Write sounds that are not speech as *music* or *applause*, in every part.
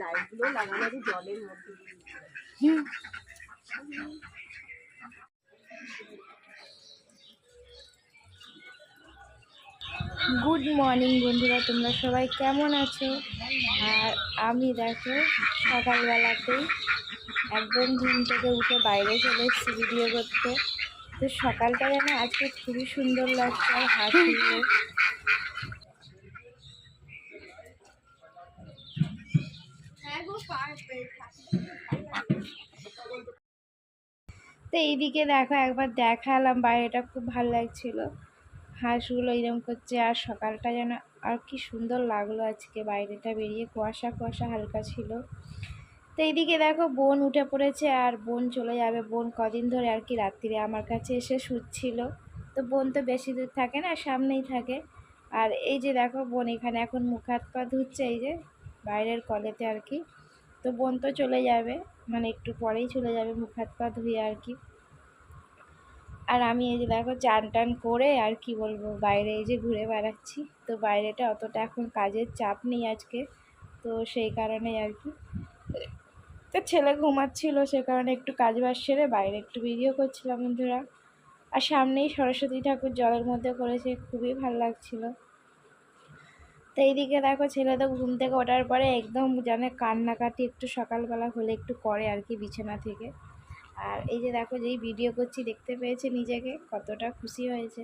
লাইটগুলো লাগানো আছে জলের মধ্যে। গুড মর্নিং বন্ধুরা, তোমরা সবাই কেমন আছো? আর আমি দেখো, সকালবেলাতেই একদম ঘুম থেকে উঠে বাইরে চলে এসেছি ভিডিও করতে। তো সকালটা যেন আজকে খুবই সুন্দর লাগছে আর হাসি। তো এইদিকে দেখো একবার দেখালাম, বাইরেটা খুব ভালো লাগছিল। হাঁসগুলো এরকম করছে, আর সকালটা যেন আর কি সুন্দর লাগল আজকে। বাইরেটা বেরিয়ে কুয়াশা কুয়াশা হালকা ছিল। তো এইদিকে দেখো বোন উঠে পড়েছে, আর বোন চলে যাবে। বোন কদিন ধরে আর কি রাত্রিরে আমার কাছে এসে শুচ্ছিল। তো বোন তো বেশি দূর থাকে না, সামনেই থাকে। আর এই যে দেখো বোন এখানে এখন মুখ হাত পা ধুচ্ছে, এই যে বাইরের কলেতে আর কি। তো বোন তো চলে যাবে মানে একটু পরেই চলে যাবে, মুখ হাত পা ধুয়ে আর কি। আর আমি এই যে দেখো চান টান করে আর কি বলব, বাইরে এই যে ঘুরে বেড়াচ্ছি। তো বাইরেটা অতটা এখন কাজের চাপ নেই আজকে, তো সেই কারণে আর কি। তো ছেলে ঘুমাচ্ছিল, সে কারণে একটু কাজ বাজ সেরে বাইরে একটু ভিডিও করছিলাম বন্ধুরা। আর সামনেই সরস্বতী ঠাকুর জলের মধ্যে করেছে খুবই ভালো লাগছিল। তো এইদিকে দেখো ছেলে তো ঘুম থেকে ওঠার পরে একদম জানে কান্নাকাটি একটু সকালবেলা হলে একটু করে আর কি বিছানা থেকে। আর এই যে দেখো যেই ভিডিও করছি দেখতে পেয়েছে নিজেকে, কতটা খুশি হয়েছে।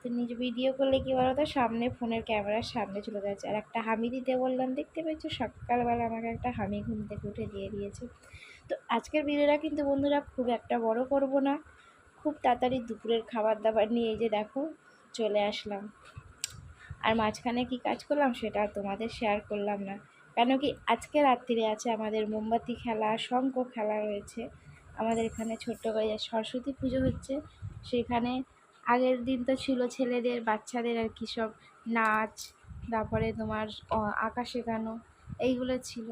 তো নিজে ভিডিও করলে কী বলো তো সামনে ফোনের ক্যামেরার সামনে চলে যাচ্ছে। আর একটা হামি দিতে বললাম, দেখতে পেয়েছ? সকালবেলা আমাকে একটা হামি ঘুম থেকে উঠে দিয়ে দিয়েছে। তো আজকের ভিডিওটা কিন্তু বন্ধুরা খুব একটা বড় করব না। খুব তাড়াতাড়ি দুপুরের খাবার দাবার নিয়ে এই যে দেখো চলে আসলাম। আর মাঝখানে কি কাজ করলাম সেটা তোমাদের শেয়ার করলাম না। কেন কি আজকে রাত্রিরে আছে আমাদের মোমবাতি খেলা, শঙ্খ খেলা রয়েছে। আমাদের এখানে ছোট্ট করে সরস্বতী পুজো হচ্ছে, সেখানে আগের দিন তো ছিল ছেলেদের, বাচ্চাদের আর কি সব নাচ, তারপরে তোমার আঁকা শেখানো, এইগুলো ছিল।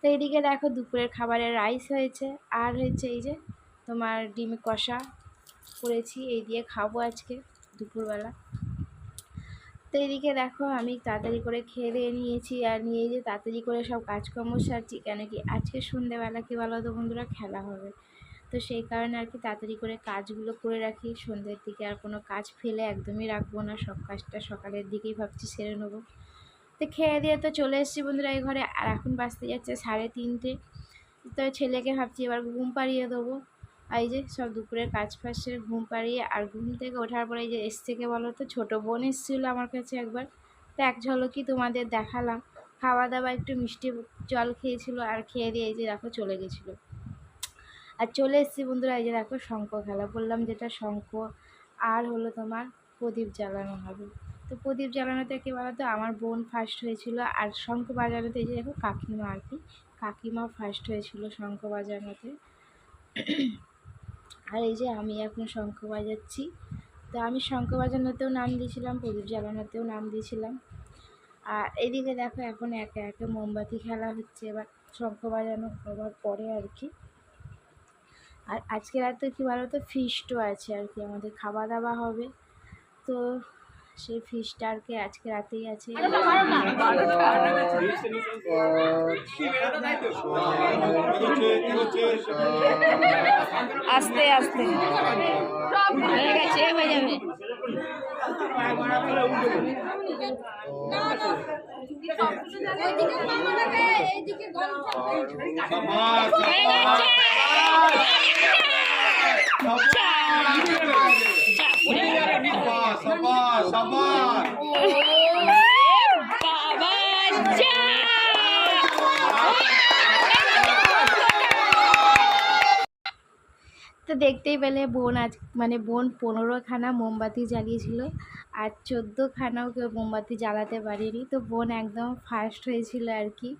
তো এইদিকে দেখো দুপুরের খাবারের রাইস হয়েছে, আর হয়েছে এই যে তোমার ডিম কষা করেছি, এই দিয়ে খাব আজকে দুপুরবেলা। তো এদিকে দেখো, আমি তাড়াতাড়ি করে খেয়ে দিয়ে নিয়েছি আর নিয়ে যে তাড়াতাড়ি করে সব কাজকর্ম সারছি। কেন কি আজকে সন্ধেবেলা কি বলো তো বন্ধুরা, খেলা হবে। তো সেই কারণে আর কি তাড়াতাড়ি করে কাজগুলো করে রাখি। সন্ধ্যের দিকে আর কোনো কাজ ফেলে একদমই রাখব না। সব কাজটা সকালের দিকেই ভাবছি সেরে নেব। তো খেয়ে দিয়ে তো চলে এসেছি বন্ধুরা এই ঘরে। আর এখন বাঁচতে যাচ্ছে সাড়ে তিনটে। তো ছেলেকে ভাবছি এবার ঘুম পাড়িয়ে দেবো। আর এই যে সব দুপুরের কাজ ফাজ সেরে ঘুম পাড়িয়ে আর ঘুম থেকে ওঠার পরে এই যে এস থেকে বলো তো? ছোটো বোন এসেছিল আমার কাছে একবার। তো এক ঝলকই তোমাদের দেখালাম। খাওয়া দাওয়া একটু মিষ্টি জল খেয়েছিল আর খেয়ে দিয়ে এই যে দেখো চলে গেছিল। আর চলে এসেছি বন্ধুরা, এই যে দেখো শঙ্খ খেলা। বললাম যেটা শঙ্খ, আর হলো তোমার প্রদীপ জ্বালানো হবে। তো প্রদীপ জ্বালানোতে কী বলতো আমার বোন ফার্স্ট হয়েছিল। আর শঙ্খ বাজানোতে এই যে দেখো কাকিমা আর কি। কাকিমা ফার্স্ট হয়েছিল শঙ্খ বাজানোতে। আর এই যে আমি এখন শঙ্খ বাজাচ্ছি। তো আমি শঙ্খ বাজানোতেও নাম দিয়েছিলাম, প্রদীপ জ্বালানোতেও নাম দিয়েছিলাম। আর এদিকে দেখো এখন একে একে মোমবাতি খেলা হচ্ছে, এবার শঙ্খ বাজানো হওয়ার পরে আর কি। আর আজকে রাতে কী বলো তো ফিস্টও আছে আর কি, আমাদের খাওয়া দাওয়া হবে। তো সেই আর কি আজকে রাতেই আছে। আস্তে আস্তে। হয়ে গেছে হয়ে যাবে। বাবা যা! তো দেখতেই পেলে বোন আজ মানে বোন পনেরোখানা মোমবাতি জ্বালিয়েছিল আর চোদ্দোখানাও কেউ মোমবাতি জ্বালাতে পারেনি। তো বোন একদম ফার্স্ট হয়েছিল আর কি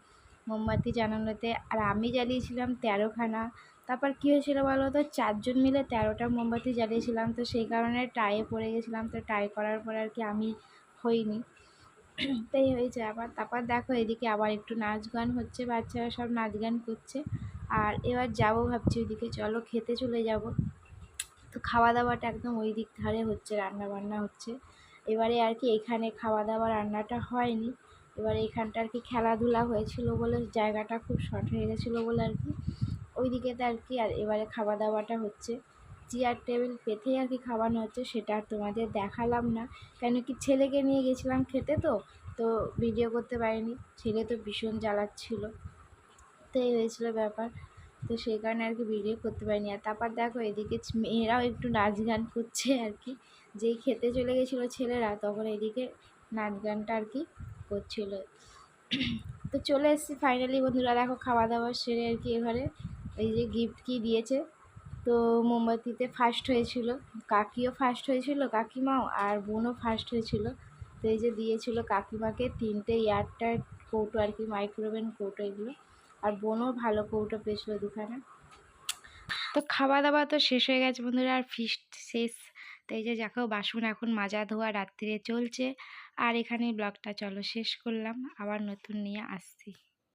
মোমবাতি জ্বালানোতে। আর আমি জ্বালিয়েছিলাম তেরোখানা। তারপর কী হয়েছিল বলো তো? চারজন মিলে তেরোটা মোমবাতি জ্বালিয়েছিলাম। তো সেই কারণে টাইয়ে পড়ে গেছিলাম। তো টাই করার পর আর কি আমি হইনি। *clears throat* তাই হয়েছে আবার। তারপর দেখো এদিকে আবার একটু নাচ গান হচ্ছে, বাচ্চারা সব নাচ গান করছে। আর এবার যাব ভাবছি ওইদিকে। চলো খেতে চলে যাব। তো খাওয়া দাওয়াটা একদম ওই দিক ধারে হচ্ছে রান্না বান্না হচ্ছে। এবারে আর কি এখানে খাওয়া দাওয়া রান্নাটা হয়নি। এবার এখানটা আর কি খেলাধুলা হয়েছিল বলে জায়গাটা খুব শর্ট হয়ে গেছিল বলে আর কি। ওইদিকেতে আর কি, আর এবারে খাওয়া দাওয়াটা হচ্ছে। চেয়ার টেবিল পেতেই আর কি খাওয়ানো হচ্ছে, সেটা আর তোমাদের দেখালাম না। কেন কি ছেলেকে নিয়ে গেছিলাম খেতে তো তো ভিডিও করতে পারিনি। ছেলে তো ভীষণ জ্বালাচ্ছিল। তো এই হয়েছিল ব্যাপার। তো সেই কারণে আর কি ভিডিও করতে পারিনি। আর তারপর দেখো এদিকে মেয়েরাও একটু নাচ গান করছে আর কি। যেই খেতে চলে গেছিল ছেলেরা, তখন এদিকে নাচ গানটা আর কি করছিল। তো চলে এসেছি ফাইনালি বন্ধুরা, দেখো খাওয়া দাওয়া সেরে আর কি এবারে। এই যে গিফট কি দিয়েছে? তো মোমবাতিতে ফার্স্ট হয়েছিল। কাকিও ফার্স্ট হয়েছিল, কাকিমাও, আর বোনও ফার্স্ট হয়েছিল। তো এই যে দিয়েছিল কাকিমাকে তিনটে এয়ারটার কৌটো আর কি মাইক্রোওভেন কৌটো এগুলো। আর বোনও ভালো কৌটো পেয়েছিল দুখানা। তো খাওয়া দাওয়া তো শেষ হয়ে গেছে বন্ধুরা, আর ফিস্ট শেষ। তো এই যে দেখো, বাসন এখন মাজা ধোয়া রাত্রিরে চলছে। আর এখানে ব্লগটা চলো শেষ করলাম। আবার নতুন নিয়ে আসছি।